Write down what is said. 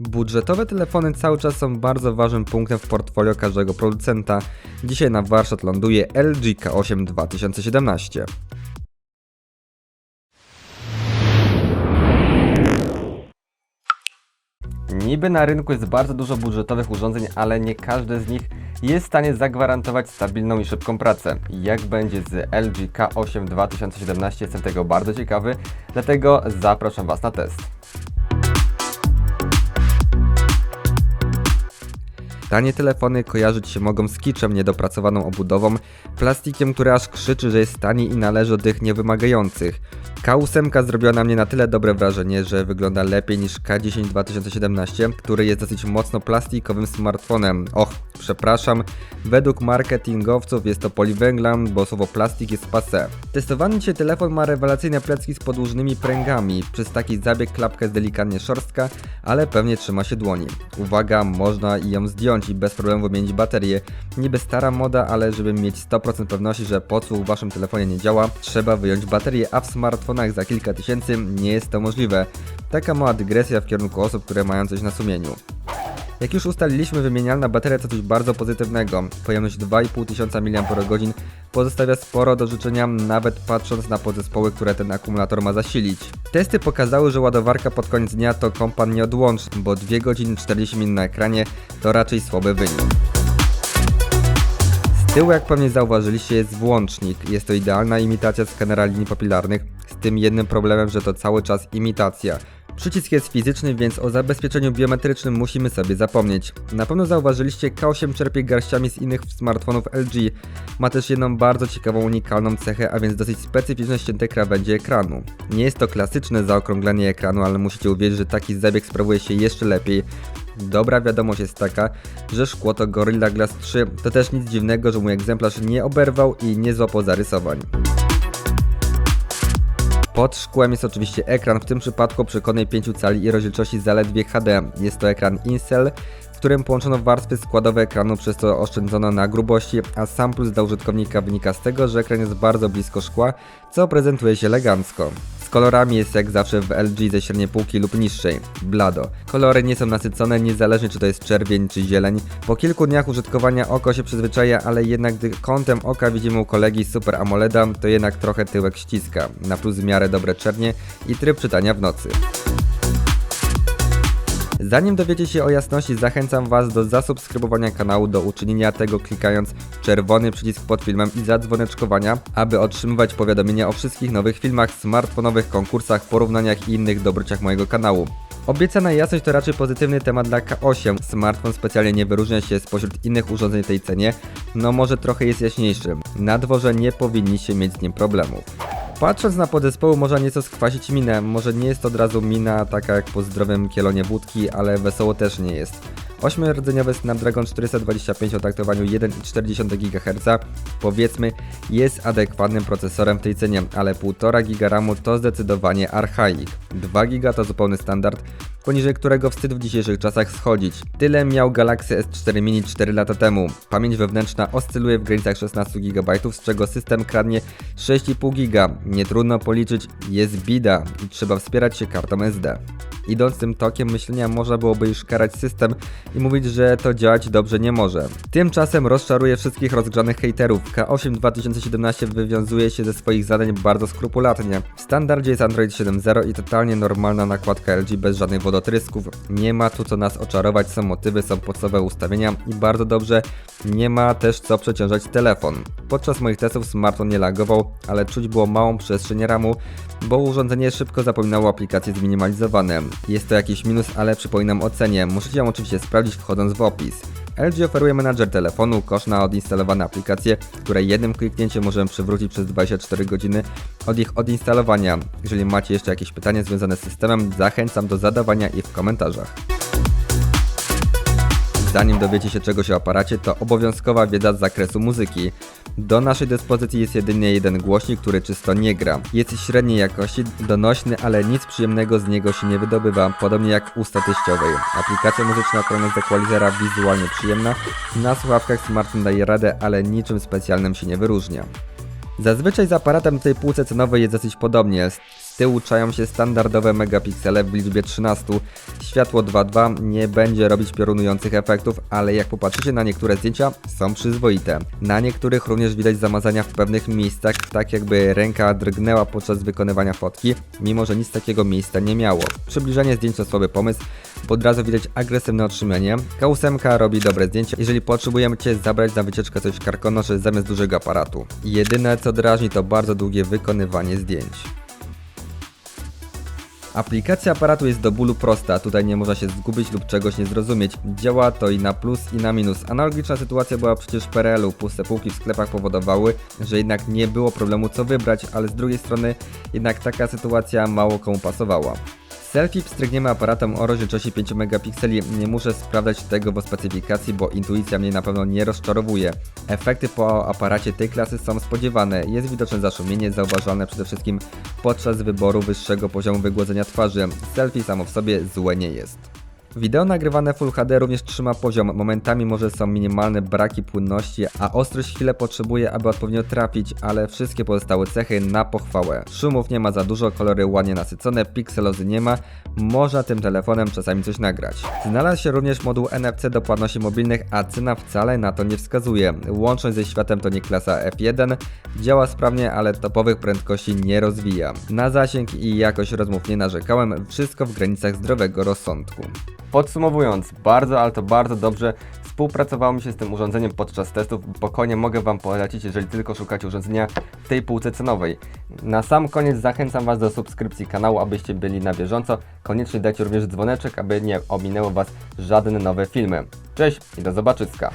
Budżetowe telefony cały czas są bardzo ważnym punktem w portfolio każdego producenta. Dzisiaj na warsztat ląduje LG K8 2017. Niby na rynku jest bardzo dużo budżetowych urządzeń, ale nie każde z nich jest w stanie zagwarantować stabilną i szybką pracę. Jak będzie z LG K8 2017 jestem tego bardzo ciekawy, dlatego zapraszam Was na test. Tanie telefony kojarzyć się mogą z kiczem, niedopracowaną obudową, plastikiem, który aż krzyczy, że jest tani i należy do tych niewymagających. K8 zrobiła na mnie na tyle dobre wrażenie, że wygląda lepiej niż K10 2017, który jest dosyć mocno plastikowym smartfonem. Och, przepraszam, według marketingowców jest to poliwęglan, bo słowo plastik jest passe. Testowany dzisiaj telefon ma rewelacyjne plecki z podłużnymi pręgami. Przez taki zabieg klapka jest delikatnie szorstka, ale pewnie trzyma się dłoni. Uwaga, można ją zdjąć i bez problemu wymienić baterię. Niby stara moda, ale żeby mieć 100% pewności, że podsłuch w waszym telefonie nie działa, trzeba wyjąć baterię, a w smartfonach za kilka tysięcy nie jest to możliwe. Taka mała dygresja w kierunku osób, które mają coś na sumieniu. Jak już ustaliliśmy, wymienialna bateria to coś bardzo pozytywnego. Pojemność 2500 mAh pozostawia sporo do życzenia, nawet patrząc na podzespoły, które ten akumulator ma zasilić. Testy pokazały, że ładowarka pod koniec dnia to kompan nieodłączny, bo 2 godziny 40 minut na ekranie to raczej słaby wynik. Z tyłu, jak pewnie zauważyliście, jest włącznik. Jest to idealna imitacja skanera linii papilarnych, z tym jednym problemem, że to cały czas imitacja. Przycisk jest fizyczny, więc o zabezpieczeniu biometrycznym musimy sobie zapomnieć. Na pewno zauważyliście, K8 czerpie garściami z innych smartfonów LG. Ma też jedną bardzo ciekawą, unikalną cechę, a więc dosyć specyficzne ścięte krawędzie ekranu. Nie jest to klasyczne zaokrąglenie ekranu, ale musicie uwierzyć, że taki zabieg sprawuje się jeszcze lepiej. Dobra wiadomość jest taka, że szkło to Gorilla Glass 3, to też nic dziwnego, że mój egzemplarz nie oberwał i nie złapał zarysowań. Pod szkłem jest oczywiście ekran, w tym przypadku przekonnej 5 cali i rozdzielczości zaledwie HD. Jest to ekran Incel, w którym połączono warstwy składowe ekranu, przez co oszczędzono na grubości, a sam plus dla użytkownika wynika z tego, że ekran jest bardzo blisko szkła, co prezentuje się elegancko. Z kolorami jest jak zawsze w LG ze średniej półki lub niższej, blado. Kolory nie są nasycone, niezależnie czy to jest czerwień czy zieleń. Po kilku dniach użytkowania oko się przyzwyczaja, ale jednak gdy kątem oka widzimy u kolegi Super AMOLEDa, to jednak trochę tyłek ściska. Na plus w miarę dobre czernie i tryb czytania w nocy. Zanim dowiecie się o jasności, zachęcam Was do zasubskrybowania kanału, do uczynienia tego klikając czerwony przycisk pod filmem i zadzwoneczkowania, aby otrzymywać powiadomienia o wszystkich nowych filmach, smartfonowych konkursach, porównaniach i innych dobrociach mojego kanału. Obiecana jasność to raczej pozytywny temat dla K8. Smartfon specjalnie nie wyróżnia się spośród innych urządzeń w tej cenie, no może trochę jest jaśniejszy. Na dworze nie powinniście mieć z nim problemów. Patrząc na podzespoły można nieco skwasić minę, może nie jest to od razu mina taka jak po zdrowym kielonie wódki, ale wesoło też nie jest. 8-rdzeniowy Snapdragon 425 o taktowaniu 1,4 GHz powiedzmy jest adekwatnym procesorem w tej cenie, ale 1,5 GB RAMu to zdecydowanie archaik. 2 GB to zupełny standard, poniżej którego wstyd w dzisiejszych czasach schodzić. Tyle miał Galaxy S4 Mini 4 lata temu. Pamięć wewnętrzna oscyluje w granicach 16 GB, z czego system kradnie 6,5 GB. Nie trudno policzyć, jest bida i trzeba wspierać się kartą SD. Idąc tym tokiem myślenia można byłoby już karać system i mówić, że to działać dobrze nie może. Tymczasem rozczaruje wszystkich rozgrzanych hejterów. K8 2017 wywiązuje się ze swoich zadań bardzo skrupulatnie. W standardzie jest Android 7.0 i totalnie normalna nakładka LG bez żadnych wodotrysków. Nie ma tu co nas oczarować, są motywy, są podstawowe ustawienia i bardzo dobrze, nie ma też co przeciążać telefon. Podczas moich testów smartfon nie lagował, ale czuć było małą przestrzeń RAMu, bo urządzenie szybko zapominało aplikacje zminimalizowane. Jest to jakiś minus, ale przypominam o cenie. Musicie ją oczywiście sprawdzić wchodząc w opis. LG oferuje menadżer telefonu, kosz na odinstalowane aplikacje, które jednym kliknięciem możemy przywrócić przez 24 godziny od ich odinstalowania. Jeżeli macie jeszcze jakieś pytania związane z systemem, zachęcam do zadawania ich w komentarzach. Zanim dowiecie się czegoś o aparacie, to obowiązkowa wiedza z zakresu muzyki. Do naszej dyspozycji jest jedynie jeden głośnik, który czysto nie gra. Jest średniej jakości, donośny, ale nic przyjemnego z niego się nie wydobywa, podobnie jak u teściowej. Aplikacja muzyczna ochrona z equalizera wizualnie przyjemna, na słuchawkach smartfon daje radę, ale niczym specjalnym się nie wyróżnia. Zazwyczaj z aparatem na tej półce cenowej jest dosyć podobnie. Tyłu czają się standardowe megapiksele w liczbie 13. Światło 2.2 nie będzie robić piorunujących efektów, ale jak popatrzycie na niektóre zdjęcia, są przyzwoite. Na niektórych również widać zamazania w pewnych miejscach, tak jakby ręka drgnęła podczas wykonywania fotki, mimo że nic takiego miejsca nie miało. Przybliżenie zdjęć to słaby pomysł, bo od razu widać agresywne otrzymanie. K8 robi dobre zdjęcia, jeżeli potrzebujemy Cię zabrać na wycieczkę coś karkonosze zamiast dużego aparatu. Jedyne co drażni to bardzo długie wykonywanie zdjęć. Aplikacja aparatu jest do bólu prosta, tutaj nie można się zgubić lub czegoś nie zrozumieć. Działa to i na plus i na minus. Analogiczna sytuacja była przecież w PRL-u. Puste półki w sklepach powodowały, że jednak nie było problemu co wybrać, ale z drugiej strony jednak taka sytuacja mało komu pasowała. Selfie pstrygniemy aparatem o rozdzielczości 5 megapikseli. Nie muszę sprawdzać tego w specyfikacji, bo intuicja mnie na pewno nie rozczarowuje. Efekty po aparacie tej klasy są spodziewane. Jest widoczne zaszumienie, zauważalne przede wszystkim podczas wyboru wyższego poziomu wygładzenia twarzy. Selfie samo w sobie złe nie jest. Wideo nagrywane Full HD również trzyma poziom, momentami może są minimalne braki płynności, a ostrość chwilę potrzebuje, aby odpowiednio trafić, ale wszystkie pozostałe cechy na pochwałę. Szumów nie ma za dużo, kolory ładnie nasycone, pikselozy nie ma, można tym telefonem czasami coś nagrać. Znalazł się również moduł NFC do płatności mobilnych, a cena wcale na to nie wskazuje. Łączność ze światem to nie klasa F1, działa sprawnie, ale topowych prędkości nie rozwija. Na zasięg i jakość rozmów nie narzekałem, wszystko w granicach zdrowego rozsądku. Podsumowując, bardzo, ale to bardzo dobrze współpracowało mi się z tym urządzeniem podczas testów. Spokojnie mogę Wam polecić, jeżeli tylko szukacie urządzenia w tej półce cenowej. Na sam koniec zachęcam Was do subskrypcji kanału, abyście byli na bieżąco. Koniecznie dajcie również dzwoneczek, aby nie ominęło Was żadne nowe filmy. Cześć i do zobaczyska!